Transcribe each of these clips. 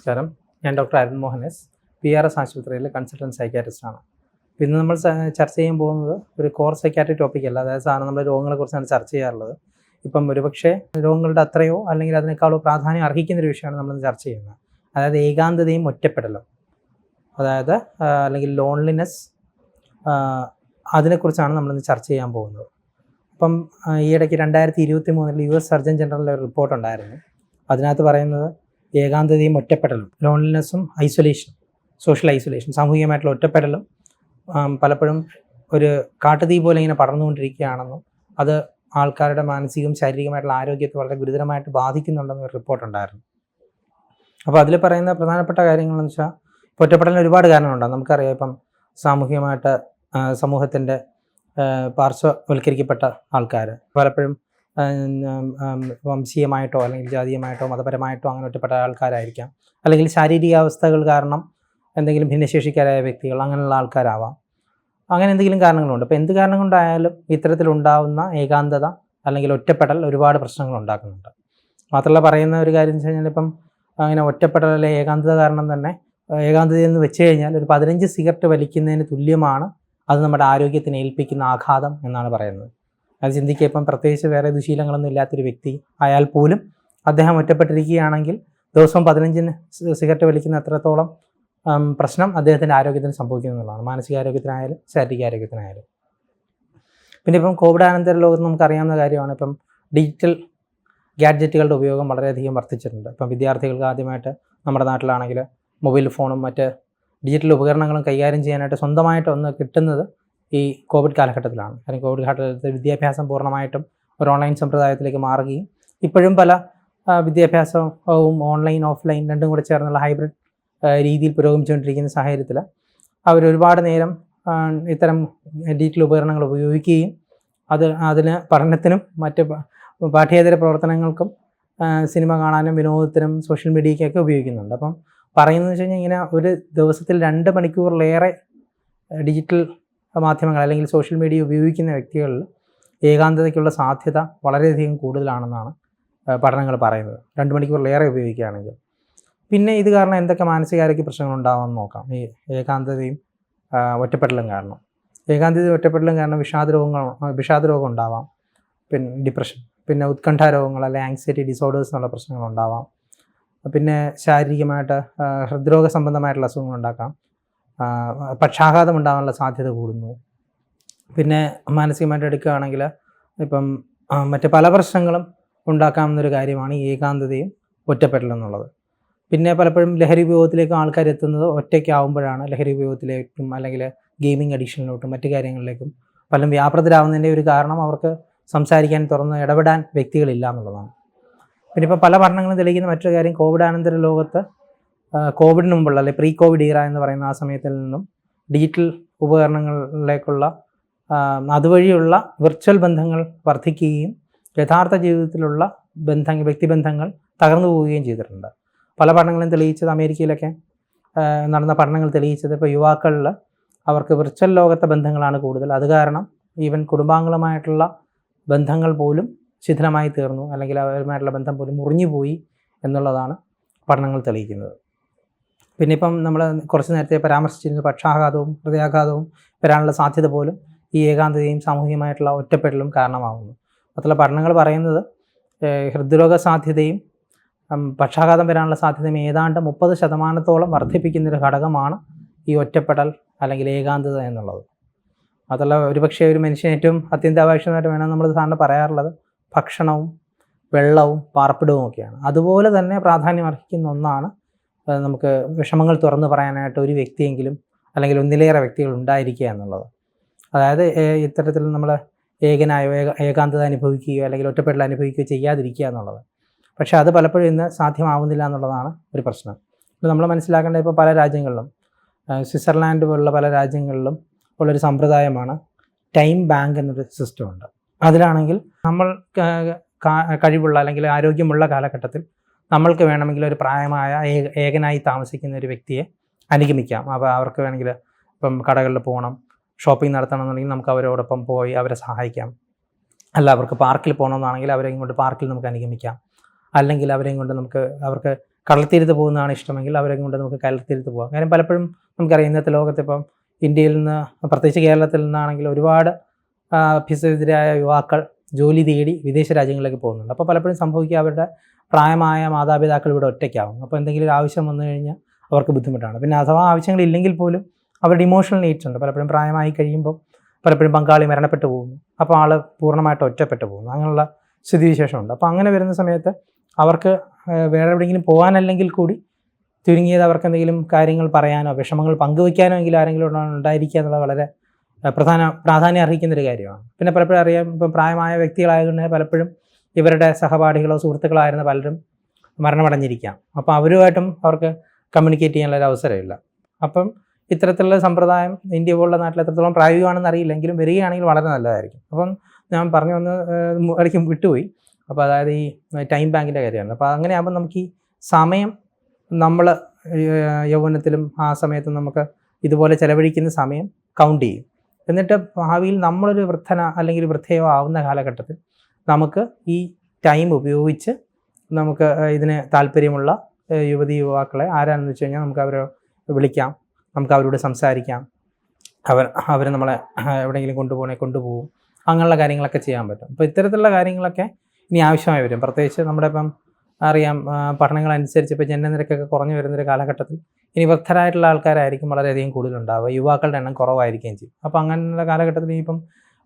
നമസ്കാരം. ഞാൻ doctor Arun Mohan S P R S ആശുപത്രിയിലെ കൺസൾട്ടന്റ് സൈക്കാട്രിസ്റ്റാണ് ഇന്ന് നമ്മൾ ചർച്ച ചെയ്യാൻ പോകുന്നത് ഒരു കോർ സൈക്കാട്രി ടോപ്പിക് അല്ല. അതായത് സാധാരണ നമ്മൾ രോഗങ്ങളെക്കുറിച്ചാണ് ചർച്ച ചെയ്യാറുള്ളത്. ഇപ്പം ഒരുപക്ഷെ രോഗങ്ങളുടെ അത്രയോ അല്ലെങ്കിൽ അതിനേക്കാളോ പ്രാധാന്യം അർഹിക്കുന്ന ഒരു വിഷയമാണ് നമ്മൾ ചർച്ച ചെയ്യുന്നത്. അതായത് ഏകാന്തതയും ഒറ്റപ്പെടലും. അതായത് അല്ലെങ്കിൽ ലോൺലിനെസ് അതിനെക്കുറിച്ചാണ് നമ്മളിന്ന് ചർച്ച ചെയ്യാൻ പോകുന്നത്. അപ്പം ഈയിടയ്ക്ക് രണ്ടായിരത്തി ഇരുപത്തി മൂന്നിൽ യു എസ് സർജൻ ജനറലിന്റെ ഒരു റിപ്പോർട്ട് ഉണ്ടായിരുന്നു. അതിനകത്ത് പറയുന്നത് ഏകാന്തതയും ഒറ്റപ്പെടലും ലോൺലിനെസ്സും ഐസൊലേഷൻ സോഷ്യൽ ഐസൊലേഷൻ സാമൂഹികമായിട്ടുള്ള ഒറ്റപ്പെടലും പലപ്പോഴും ഒരു കാട്ടുതീ പോലെ ഇങ്ങനെ പടർന്നുകൊണ്ടിരിക്കുകയാണെന്നും അത് ആൾക്കാരുടെ മാനസികവും ശാരീരികമായിട്ടുള്ള ആരോഗ്യത്തെ വളരെ ഗുരുതരമായിട്ട് ബാധിക്കുന്നുണ്ടെന്നും ഒരു റിപ്പോർട്ട് ഉണ്ടായിരുന്നു. അപ്പോൾ അതിൽ പറയുന്ന പ്രധാനപ്പെട്ട കാര്യങ്ങളെന്ന് വെച്ചാൽ ഒറ്റപ്പെടലിന് ഒരുപാട് കാരണമുണ്ടാകും നമുക്കറിയാം ഇപ്പം സാമൂഹികമായിട്ട് സമൂഹത്തിന്റെ പാർശ്വവൽക്കരിക്കപ്പെട്ട ആൾക്കാർ പലപ്പോഴും വംശീയമായിട്ടോ അല്ലെങ്കിൽ ജാതീയമായിട്ടോ മതപരമായിട്ടോ അങ്ങനെ ഒറ്റപ്പെട്ട ആൾക്കാരായിരിക്കാം. അല്ലെങ്കിൽ ശാരീരികാവസ്ഥകൾ കാരണം എന്തെങ്കിലും ഭിന്നശേഷിക്കാരായ വ്യക്തികൾ അങ്ങനെയുള്ള ആൾക്കാരാവാം. അങ്ങനെ എന്തെങ്കിലും കാരണങ്ങളുണ്ട്. അപ്പോൾ എന്ത് കാരണം കൊണ്ടായാലും ഇത്തരത്തിലുണ്ടാവുന്ന ഏകാന്തത അല്ലെങ്കിൽ ഒറ്റപ്പെടൽ ഒരുപാട് പ്രശ്നങ്ങൾ ഉണ്ടാക്കുന്നുണ്ട്. മാത്രമല്ല പറയുന്ന ഒരു കാര്യം എന്ന് വെച്ച് ഇപ്പം അങ്ങനെ ഒറ്റപ്പെടൽ അല്ലെങ്കിൽ ഏകാന്തത കാരണം തന്നെ ഏകാന്തതയെന്ന് വെച്ച് കഴിഞ്ഞാൽ ഒരു പതിനഞ്ച് സിഗരറ്റ് വലിക്കുന്നതിന് തുല്യമാണ് അത് നമ്മുടെ ആരോഗ്യത്തിന് ഏൽപ്പിക്കുന്ന ആഘാതം എന്നാണ് പറയുന്നത്. അത് ചിന്തിക്കുക ഇപ്പം പ്രത്യേകിച്ച് വേറെ ദുശീലങ്ങളൊന്നും ഇല്ലാത്തൊരു വ്യക്തി ആയാൽ പോലും അദ്ദേഹം ഒറ്റപ്പെട്ടിരിക്കുകയാണെങ്കിൽ ദിവസവും പതിനഞ്ചിന് സിഗരറ്റ് വലിക്കുന്ന അത്രത്തോളം പ്രശ്നം അദ്ദേഹത്തിന്റെ ആരോഗ്യത്തിന് സംഭവിക്കുന്നു എന്നുള്ളതാണ്. മാനസികാരോഗ്യത്തിനായാലും ശാരീരിക ആരോഗ്യത്തിനായാലും. പിന്നെ ഇപ്പം കോവിഡ് അനന്തര ലോകത്ത് നമുക്കറിയാവുന്ന കാര്യമാണ് ഇപ്പം ഡിജിറ്റൽ ഗാഡ്ജറ്റുകളുടെ ഉപയോഗം വളരെയധികം വർദ്ധിച്ചിട്ടുണ്ട്. ഇപ്പം വിദ്യാർത്ഥികൾക്ക് ആദ്യമായിട്ട് നമ്മുടെ നാട്ടിലാണെങ്കിൽ മൊബൈൽ ഫോണും മറ്റ് ഡിജിറ്റൽ ഉപകരണങ്ങളും കൈകാര്യം ചെയ്യാനായിട്ട് സ്വന്തമായിട്ട് ഒന്ന് കിട്ടുന്നത് ഈ കോവിഡ് കാലഘട്ടത്തിലാണ്. കാരണം കോവിഡ് കാലഘട്ടത്തിൽ വിദ്യാഭ്യാസം പൂർണമായിട്ടും ഒരു ഓൺലൈൻ സമ്പ്രദായത്തിലേക്ക് മാറുകയും ഇപ്പോഴും പല വിദ്യാഭ്യാസവും ഓൺലൈൻ ഓഫ്ലൈൻ രണ്ടും കൂടെ ചേർന്നുള്ള ഹൈബ്രിഡ് രീതിയിൽ പുരോഗമിച്ചുകൊണ്ടിരിക്കുന്ന സാഹചര്യത്തിൽ അവർ ഒരുപാട് നേരം ഇത്തരം ഡിജിറ്റൽ ഉപകരണങ്ങൾ ഉപയോഗിക്കുകയും അത് അതിന് പഠനത്തിനും മറ്റ് പാഠ്യേതര പ്രവർത്തനങ്ങൾക്കും സിനിമ കാണാനും വിനോദത്തിനും സോഷ്യൽ മീഡിയയ്ക്കൊക്കെ ഉപയോഗിക്കുന്നുണ്ട്. അപ്പം പറയുന്നത് വെച്ച് കഴിഞ്ഞാൽ ഇങ്ങനെ ഒരു ദിവസത്തിൽ രണ്ട് മണിക്കൂറിലേറെ ഡിജിറ്റൽ മാധ്യമങ്ങൾ അല്ലെങ്കിൽ സോഷ്യൽ മീഡിയ ഉപയോഗിക്കുന്ന വ്യക്തികളിൽ ഏകാന്തതയ്ക്കുള്ള സാധ്യത വളരെയധികം കൂടുതലാണെന്നാണ് പഠനങ്ങൾ പറയുന്നത്. രണ്ട് മണിക്കൂറിലേറെ ഉപയോഗിക്കുകയാണെങ്കിൽ. പിന്നെ ഇത് കാരണം എന്തൊക്കെ മാനസികാരോഗ്യ പ്രശ്നങ്ങൾ ഉണ്ടാവാമെന്ന് നോക്കാം. ഈ ഏകാന്തതയും ഒറ്റപ്പെടലും കാരണം. ഏകാന്തതയും ഒറ്റപ്പെടലും കാരണം വിഷാദ രോഗങ്ങൾ വിഷാദ രോഗം ഉണ്ടാവാം. പിന്നെ ഡിപ്രഷൻ പിന്നെ ഉത്കണ്ഠ രോഗങ്ങൾ അല്ലെങ്കിൽ ആങ്സൈറ്റി ഡിസോർഡേഴ്സ് എന്നുള്ള പ്രശ്നങ്ങൾ ഉണ്ടാവാം. പിന്നെ ശാരീരികമായിട്ട് ഹൃദ്രോഗ സംബന്ധമായിട്ടുള്ള അസുഖങ്ങൾ ഉണ്ടാക്കാം. പക്ഷാഘാതം ഉണ്ടാകാനുള്ള സാധ്യത കൂടുന്നു. പിന്നെ മാനസികമായിട്ട് എടുക്കുകയാണെങ്കിൽ ഇപ്പം മറ്റ് പല പ്രശ്നങ്ങളും ഉണ്ടാക്കാവുന്നൊരു കാര്യമാണ് ഏകാന്തതയും ഒറ്റപ്പെടലും എന്നുള്ളത് പിന്നെ പലപ്പോഴും ലഹരി ഉപയോഗത്തിലേക്ക് ആൾക്കാർ എത്തുന്നത് ഒറ്റയ്ക്കാവുമ്പോഴാണ്. ലഹരി ഉപയോഗത്തിലേക്കും അല്ലെങ്കിൽ ഗെയിമിംഗ് അഡിക്ഷനിലോട്ടും മറ്റു കാര്യങ്ങളിലേക്കും പലരും വ്യാപൃതരാകുന്നതിന്റെ ഒരു കാരണം അവർക്ക് സംസാരിക്കാൻ തുറന്ന് ഇടപെടാൻ വ്യക്തികളില്ല എന്നുള്ളതാണ്. പിന്നെ ഇപ്പോൾ പല പഠനങ്ങളും തെളിയിക്കുന്ന മറ്റൊരു കാര്യം കോവിഡ് അനന്തര ലോകത്ത് കോവിഡിന് മുമ്പുള്ള അല്ലെങ്കിൽ പ്രീ കോവിഡ് ഇറ എന്ന് പറയുന്ന ആ സമയത്തിൽ നിന്നും ഡിജിറ്റൽ ഉപകരണങ്ങളിലേക്കുള്ള അതുവഴിയുള്ള വിർച്വൽ ബന്ധങ്ങൾ വർദ്ധിക്കുകയും യഥാർത്ഥ ജീവിതത്തിലുള്ള ബന്ധങ്ങൾ വ്യക്തിബന്ധങ്ങൾ തകർന്നു പോവുകയും ചെയ്തിട്ടുണ്ട്. പല പഠനങ്ങളും തെളിയിച്ചത് അമേരിക്കയിലൊക്കെ നടന്ന പഠനങ്ങൾ തെളിയിച്ചത് ഇപ്പോൾ യുവാക്കളിൽ അവർക്ക് വിർച്വൽ ലോകത്തെ ബന്ധങ്ങളാണ് കൂടുതൽ. അത് കാരണം ഈവൻ കുടുംബാംഗങ്ങളുമായിട്ടുള്ള ബന്ധങ്ങൾ പോലും ശിഥിലമായി തീർന്നു അല്ലെങ്കിൽ അവരുമായിട്ടുള്ള ബന്ധം പോലും മുറിഞ്ഞുപോയി എന്നുള്ളതാണ് പഠനങ്ങൾ തെളിയിക്കുന്നത്. പിന്നെ ഇപ്പം നമ്മൾ കുറച്ച് നേരത്തെ പരാമർശിച്ചിരുന്നു പക്ഷാഘാതവും ഹൃദയാഘാതവും വരാനുള്ള സാധ്യത പോലും ഈ ഏകാന്തതയും സാമൂഹികമായിട്ടുള്ള ഒറ്റപ്പെടലും കാരണമാകുന്നു അതുള്ള പഠനങ്ങൾ പറയുന്നത് ഹൃദ്രോഗ സാധ്യതയും പക്ഷാഘാതം വരാനുള്ള സാധ്യതയും ഏതാണ്ട് മുപ്പത് ശതമാനത്തോളം വർദ്ധിപ്പിക്കുന്നൊരു ഘടകമാണ് ഈ ഒറ്റപ്പെടൽ അല്ലെങ്കിൽ ഏകാന്തത എന്നുള്ളത്. അതല്ല ഒരുപക്ഷെ ഒരു മനുഷ്യൻ ഏറ്റവും അത്യന്താപേക്ഷിതമായിട്ട് വേണം നമ്മൾ സാറിന് പറയാറുള്ളത് ഭക്ഷണവും വെള്ളവും പാർപ്പിടവും ഒക്കെയാണ്. അതുപോലെ തന്നെ പ്രാധാന്യം അർഹിക്കുന്ന ഒന്നാണ് നമുക്ക് വിഷമങ്ങൾ തുറന്നു പറയാനായിട്ട് ഒരു വ്യക്തിയെങ്കിലും അല്ലെങ്കിൽ ഒന്നിലേറെ വ്യക്തികൾ ഉണ്ടായിരിക്കുക എന്നുള്ളത്. അതായത് ഇത്തരത്തിൽ നമ്മൾ ഏകനായോ ഏക ഏകാന്തത അനുഭവിക്കുകയോ അല്ലെങ്കിൽ ഒറ്റപ്പെടൽ അനുഭവിക്കുകയോ ചെയ്യാതിരിക്കുക എന്നുള്ളത്. പക്ഷേ അത് പലപ്പോഴും ഇന്ന് സാധ്യമാവുന്നില്ല എന്നുള്ളതാണ് ഒരു പ്രശ്നം. ഇപ്പോൾ നമ്മൾ മനസ്സിലാക്കേണ്ട ഇപ്പോൾ പല രാജ്യങ്ങളിലും സ്വിറ്റ്സർലാൻഡ് പോലുള്ള പല രാജ്യങ്ങളിലും ഉള്ളൊരു സമ്പ്രദായമാണ് ടൈം ബാങ്ക് എന്നൊരു സിസ്റ്റം ഉണ്ട്. അതിലാണെങ്കിൽ നമ്മൾ കഴിവുള്ള അല്ലെങ്കിൽ ആരോഗ്യമുള്ള കാലഘട്ടത്തിൽ നമ്മൾക്ക് വേണമെങ്കിൽ ഒരു പ്രായമായ ഏകനായി താമസിക്കുന്ന ഒരു വ്യക്തിയെ അനുഗമിക്കാം. അപ്പോൾ അവർക്ക് വേണമെങ്കിൽ ഇപ്പം കടകളിൽ പോകണം ഷോപ്പിംഗ് നടത്തണം എന്നുണ്ടെങ്കിൽ നമുക്ക് അവരോടൊപ്പം പോയി അവരെ സഹായിക്കാം. അല്ല അവർക്ക് പാർക്കിൽ പോകണമെന്നാണെങ്കിൽ അവരെ ഇങ്ങോട്ട് പാർക്കിൽ നമുക്ക് അനുഗമിക്കാം. അല്ലെങ്കിൽ അവരെയും കൊണ്ട് നമുക്ക് അവർക്ക് കടൽത്തീരത്ത് പോകുന്നതാണ് ഇഷ്ടമെങ്കിൽ അവരെ കൊണ്ട് നമുക്ക് കടൽത്തീരത്ത് പോകാം. കാര്യം പലപ്പോഴും നമുക്കറിയാം ഇന്നത്തെ ലോകത്ത് ഇപ്പം ഇന്ത്യയിൽ നിന്ന് പ്രത്യേകിച്ച് കേരളത്തിൽ നിന്നാണെങ്കിൽ ഒരുപാട് ആ, അഭ്യസ്തവിദ്യരായ യുവാക്കൾ ജോലി തേടി വിദേശ രാജ്യങ്ങളിലേക്ക് പോകുന്നുണ്ട്. അപ്പോൾ പലപ്പോഴും സംഭവിക്കുക അവരുടെ പ്രായമായ മാതാപിതാക്കൾ ഇവിടെ ഒറ്റയ്ക്കാവും. അപ്പോൾ എന്തെങ്കിലും ആവശ്യം വന്നു കഴിഞ്ഞാൽ അവർക്ക് ബുദ്ധിമുട്ടാണ്. പിന്നെ അഥവാ ആവശ്യങ്ങളില്ലെങ്കിൽ പോലും അവരുടെ ഇമോഷണൽ നീഡ്സ് ഉണ്ട്. പലപ്പോഴും പ്രായമായി കഴിയുമ്പോൾ പലപ്പോഴും പങ്കാളി മരണപ്പെട്ടു പോകുന്നു. അപ്പോൾ ആൾ പൂർണമായിട്ട് ഒറ്റപ്പെട്ടു പോകുന്നു. അങ്ങനെയുള്ള സ്ഥിതിവിശേഷമുണ്ട്. അപ്പോൾ അങ്ങനെ വരുന്ന സമയത്ത് അവർക്ക് വേറെ എവിടെയെങ്കിലും പോകാനല്ലെങ്കിൽ കൂടി ചുരുങ്ങിയത് അവർക്ക് എന്തെങ്കിലും കാര്യങ്ങൾ പറയാനോ വിഷമങ്ങൾ പങ്കുവയ്ക്കാനോ എങ്കിലും ആരെങ്കിലും ഉണ്ട- ഉണ്ടായിരിക്കുക എന്നുള്ളത് വളരെ പ്രധാന പ്രാധാന്യം അർഹിക്കുന്ന ഒരു കാര്യമാണ്. പിന്നെ പലപ്പോഴും അറിയാം ഇപ്പം പ്രായമായ വ്യക്തികളായതുകൊണ്ട് പലപ്പോഴും ഇവരുടെ സഹപാഠികളോ സുഹൃത്തുക്കളോ ആയിരുന്ന പലരും മരണമടഞ്ഞിരിക്കാം. അപ്പോൾ അവരുമായിട്ടും അവർക്ക് കമ്മ്യൂണിക്കേറ്റ് ചെയ്യാനുള്ള ഒരു അവസരമില്ല. അപ്പം ഇത്തരത്തിലുള്ള സമ്പ്രദായം ഇന്ത്യ പോലുള്ള നാട്ടിൽ എത്രത്തോളം പ്രായോഗികമാണെന്ന് അറിയില്ലെങ്കിലും വരികയാണെങ്കിൽ വളരെ നല്ലതായിരിക്കും. അപ്പം ഞാൻ പറഞ്ഞു വന്ന് ഇടയ്ക്ക് വിട്ടുപോയി. അപ്പോൾ അതായത് ഈ ടൈം ബാങ്കിന്റെ കാര്യമാണ്. അപ്പോൾ അങ്ങനെയാകുമ്പോൾ നമുക്ക് ഈ സമയം നമ്മൾ യൗവനത്തിലും ആ സമയത്തും നമുക്ക് ഇതുപോലെ ചെലവഴിക്കുന്ന സമയം കൗണ്ട് ചെയ്യും. എന്നിട്ട് ഭാവിയിൽ നമ്മളൊരു വൃദ്ധന അല്ലെങ്കിൽ വൃദ്ധയോ ആവുന്ന കാലഘട്ടത്തിൽ നമുക്ക് ഈ ടൈം ഉപയോഗിച്ച് നമുക്ക് ഇതിന് താല്പര്യമുള്ള യുവതി യുവാക്കളെ ആരാണെന്ന് വെച്ച് കഴിഞ്ഞാൽ നമുക്ക് അവരെ വിളിക്കാം നമുക്ക് അവരോട് സംസാരിക്കാം അവർ അവർ നമ്മളെ എവിടെയെങ്കിലും കൊണ്ടുപോകണേ കൊണ്ടുപോകും അങ്ങനെയുള്ള കാര്യങ്ങളൊക്കെ ചെയ്യാൻ പറ്റും. അപ്പോൾ ഇത്തരത്തിലുള്ള കാര്യങ്ങളൊക്കെ ഇനി ആവശ്യമായി വരും. പ്രത്യേകിച്ച് നമ്മുടെ ഇപ്പം അറിയാം പഠനങ്ങൾ അനുസരിച്ച് ഇപ്പോൾ ജനനനിരക്കൊക്കെ കുറഞ്ഞു വരുന്നൊരു കാലഘട്ടത്തിൽ ഇനി വൃദ്ധരായിട്ടുള്ള ആൾക്കാരായിരിക്കും വളരെയധികം കൂടുതലുണ്ടാവുക. യുവാക്കളുടെ എണ്ണം കുറവായിരിക്കുകയും ചെയ്യും. അപ്പോൾ അങ്ങനെയുള്ള കാലഘട്ടത്തിൽ ഇനിയിപ്പം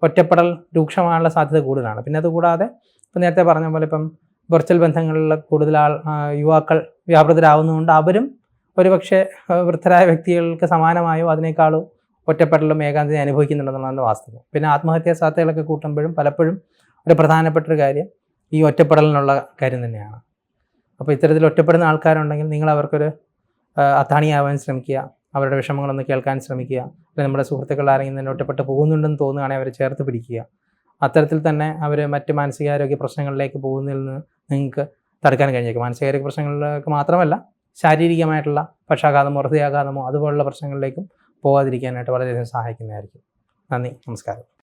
ഒറ്റപ്പെടൽ രൂക്ഷമാകാനുള്ള സാധ്യത കൂടുതലാണ്. പിന്നെ അതുകൂടാതെ ഇപ്പം നേരത്തെ പറഞ്ഞ പോലെ ഇപ്പം വെർച്വൽ ബന്ധങ്ങളിൽ കൂടുതൽ ആൾ യുവാക്കൾ വ്യാപൃതരാകുന്നതുകൊണ്ട് അവരും ഒരുപക്ഷെ വൃദ്ധരായ വ്യക്തികൾക്ക് സമാനമായോ അതിനേക്കാളും ഒറ്റപ്പെടലും ഏകാന്തത അനുഭവിക്കുന്നുണ്ടെന്നുള്ളതാണ് വാസ്തവം. പിന്നെ ആത്മഹത്യാ സാധ്യതകളൊക്കെ കൂട്ടുമ്പോഴും പലപ്പോഴും ഒരു പ്രധാനപ്പെട്ട ഒരു കാര്യം ഈ ഒറ്റപ്പെടലിനുള്ള കാര്യം തന്നെയാണ്. അപ്പോൾ ഇത്തരത്തിൽ ഒറ്റപ്പെടുന്ന ആൾക്കാരുണ്ടെങ്കിൽ നിങ്ങൾ അവർക്കൊരു അത്താണിയാവാൻ ശ്രമിക്കുക. അവരുടെ വിഷമങ്ങളൊന്ന് കേൾക്കാൻ ശ്രമിക്കുക. അല്ലെങ്കിൽ നമ്മുടെ സുഹൃത്തുക്കൾ ആരെങ്കിലും തന്നെ ഒറ്റപ്പെട്ട് പോകുന്നുണ്ടെന്ന് തോന്നുകയാണെങ്കിൽ അവരെ ചേർത്ത് പിടിക്കുക. അത്തരത്തിൽ തന്നെ അവർ മറ്റ് മാനസികാരോഗ്യ പ്രശ്നങ്ങളിലേക്ക് പോകുന്നതിൽ നിന്ന് നിങ്ങൾക്ക് തടുക്കാൻ കഴിഞ്ഞേക്കും. മാനസികാരോഗ്യ പ്രശ്നങ്ങളിലേക്ക് മാത്രമല്ല ശാരീരികമായിട്ടുള്ള പക്ഷാഘാതമോ ഹൃദയാഘാതമോ അതുപോലുള്ള പ്രശ്നങ്ങളിലേക്കും പോകാതിരിക്കാനായിട്ട് വളരെയധികം സഹായിക്കുന്നതായിരിക്കും. നന്ദി നമസ്കാരം.